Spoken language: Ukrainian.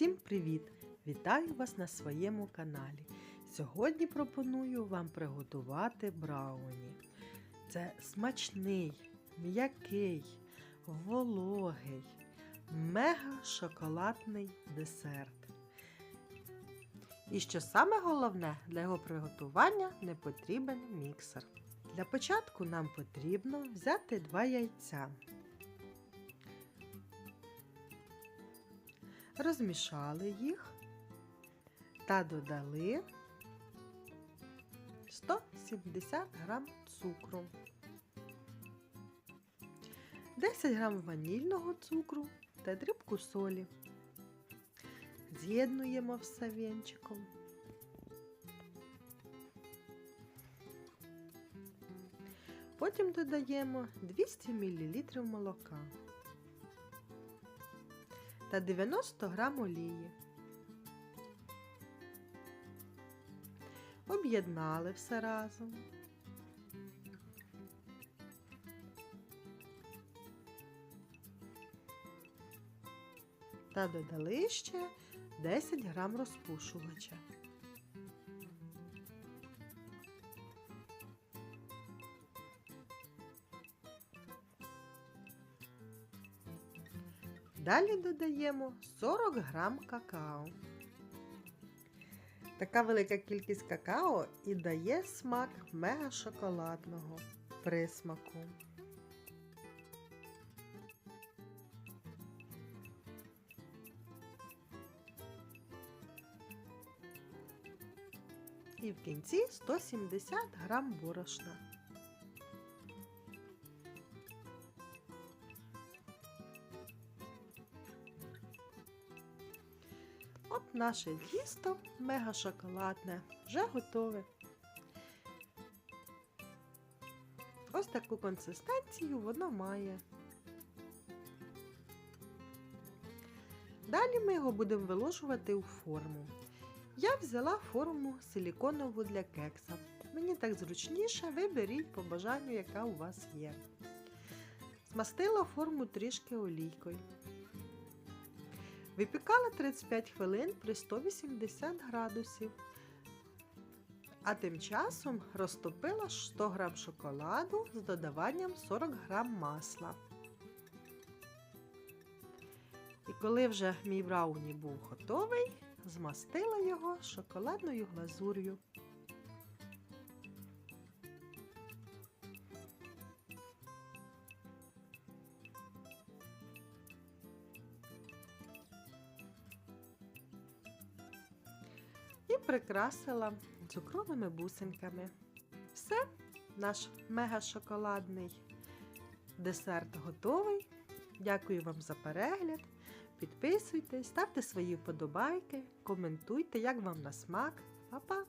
Всім привіт! Вітаю вас на своєму каналі. Сьогодні пропоную вам приготувати брауні. Це смачний, м'який, вологий, мега шоколадний десерт. І що саме головне, для його приготування не потрібен міксер. Для початку нам потрібно взяти два яйця. Розмішали їх та додали 170 г цукру, 10 г ванільного цукру та дрібку солі. З'єднуємо все вінчиком. Потім додаємо 200 мл молока та 90 г олії. Об'єднали все разом. Та додали ще 10 грам розпушувача. Далі додаємо 40 грам какао. Така велика кількість какао і дає смак мега шоколадного присмаку. І в кінці 170 грам борошна. От наше тісто мега шоколадне, вже готове. Ось таку консистенцію воно має. Далі ми його будемо виложувати у форму. Я взяла форму силіконову для кекса. Мені так зручніше, виберіть по бажанню, яка у вас є. Змастила форму трішки олійкою. Випікала 35 хвилин при 180 градусів. А тим часом розтопила 100 г шоколаду з додаванням 40 г масла. І коли вже мій брауні був готовий, змастила його шоколадною глазур'ю. Прикрасила цукровими бусинками. Все, наш мега-шоколадний десерт готовий. Дякую вам за перегляд. Підписуйтесь, ставте свої вподобайки, коментуйте, як вам на смак. Па-па!